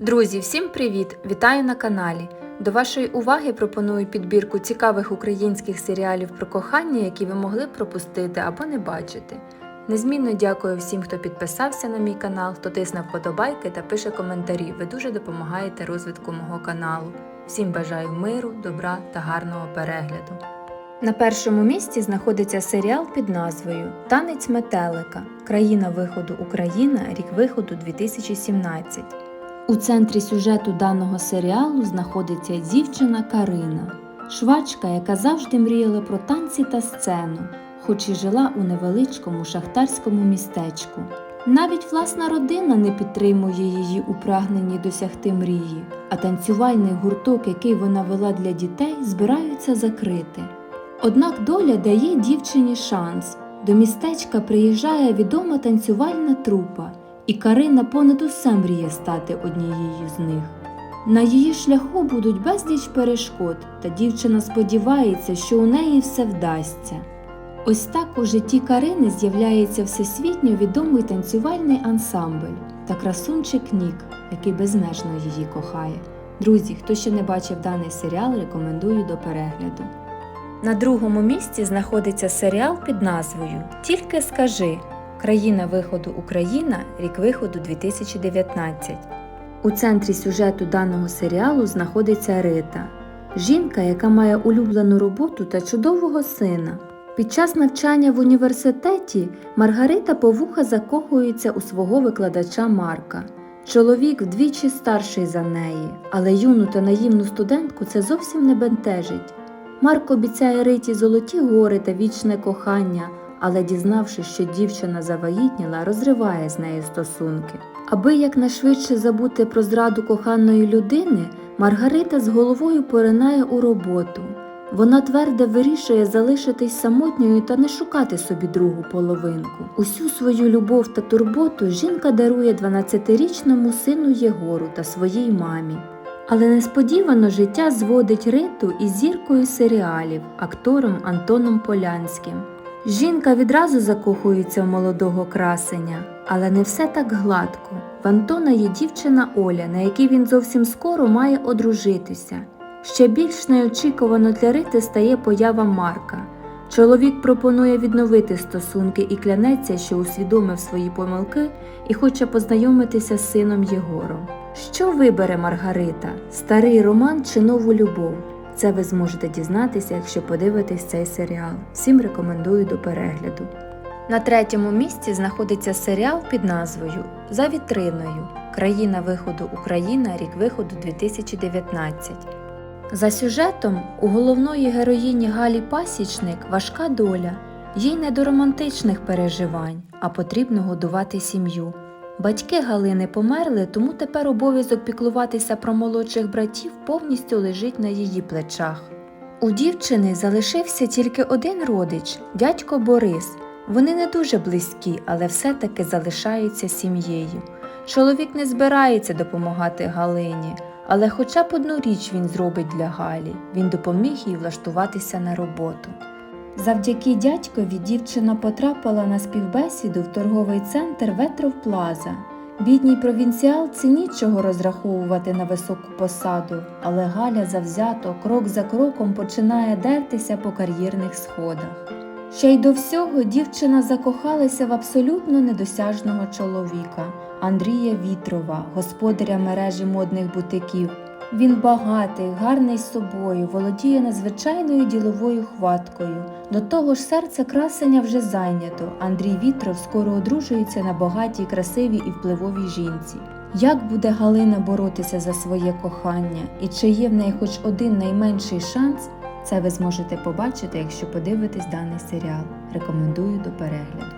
Друзі, всім привіт! Вітаю на каналі. До вашої уваги пропоную підбірку цікавих українських серіалів про кохання, які ви могли б пропустити або не бачити. Незмінно дякую всім, хто підписався на мій канал, хто тисне вподобайки та пише коментарі. Ви дуже допомагаєте розвитку мого каналу. Всім бажаю миру, добра та гарного перегляду. На першому місці знаходиться серіал під назвою Танець метелика. Країна виходу Україна, рік виходу 2017. У центрі сюжету даного серіалу знаходиться дівчина Карина, швачка, яка завжди мріяла про танці та сцену, хоч і жила у невеличкому шахтарському містечку. Навіть власна родина не підтримує її у прагненні досягти мрії, а танцювальний гурток, який вона вела для дітей, збираються закрити. Однак доля дає дівчині шанс. До містечка приїжджає відома танцювальна трупа, і Карина понад усе мріє стати однією з них. На її шляху будуть безліч перешкод, та дівчина сподівається, що у неї все вдасться. Ось так у житті Карини з'являється всесвітньо відомий танцювальний ансамбль та красунчик Нік, який безмежно її кохає. Друзі, хто ще не бачив даний серіал, рекомендую до перегляду. На другому місці знаходиться серіал під назвою Тільки скажи Країна виходу Україна, рік виходу 2019. У центрі сюжету даного серіалу знаходиться Рита, жінка, яка має улюблену роботу та чудового сина. Під час навчання в університеті Маргарита повуха закохується у свого викладача Марка. Чоловік вдвічі старший за неї, але юну та наївну студентку це зовсім не бентежить. Марк обіцяє Риті золоті гори та вічне кохання, але, дізнавшись, що дівчина завагітніла, розриває з нею стосунки. Аби якнайшвидше забути про зраду коханої людини, Маргарита з головою поринає у роботу. Вона твердо вирішує залишитись самотньою та не шукати собі другу половинку. Усю свою любов та турботу жінка дарує 12-річному сину Єгору та своїй мамі. Але несподівано життя зводить Риту із зіркою серіалів, актором Антоном Полянським. Жінка відразу закохується в молодого красеня, але не все так гладко. В Антона є дівчина Оля, на якій він зовсім скоро має одружитися. Ще більш неочікувано для Рити стає поява Марка. Чоловік пропонує відновити стосунки і клянеться, що усвідомив свої помилки і хоче познайомитися з сином Єгором. Що вибере Маргарита старий роман чи нову любов? Це ви зможете дізнатися, якщо подивитесь цей серіал. Всім рекомендую до перегляду. На третьому місці знаходиться серіал під назвою За вітриною Країна виходу Україна, рік виходу 2019. За сюжетом у головної героїні Галі Пасічник важка доля. Їй не до романтичних переживань, а потрібно годувати сім'ю. Батьки Галини померли, тому тепер обов'язок піклуватися про молодших братів повністю лежить на її плечах. У дівчини залишився тільки один родич дядько Борис. Вони не дуже близькі, але все-таки залишаються сім'єю. Чоловік не збирається допомагати Галині, але хоча б одну річ він зробить для Галі він допоміг їй влаштуватися на роботу. Завдяки дядькові дівчина потрапила на співбесіду в торговий центр Ветров Плаза. Бідній провінціалці нічого розраховувати на високу посаду, але Галя завзято крок за кроком починає дертися по кар'єрних сходах. Ще й до всього дівчина закохалася в абсолютно недосяжного чоловіка Андрія Вітрова, господаря мережі модних бутиків. Він багатий, гарний з собою, володіє надзвичайною діловою хваткою. До того ж, серце красення вже зайнято. Андрій Вітров скоро одружується на багатій, красивій і впливовій жінці. Як буде Галина боротися за своє кохання і чи є в неї хоч один найменший шанс, це ви зможете побачити, якщо подивитесь даний серіал. Рекомендую до перегляду.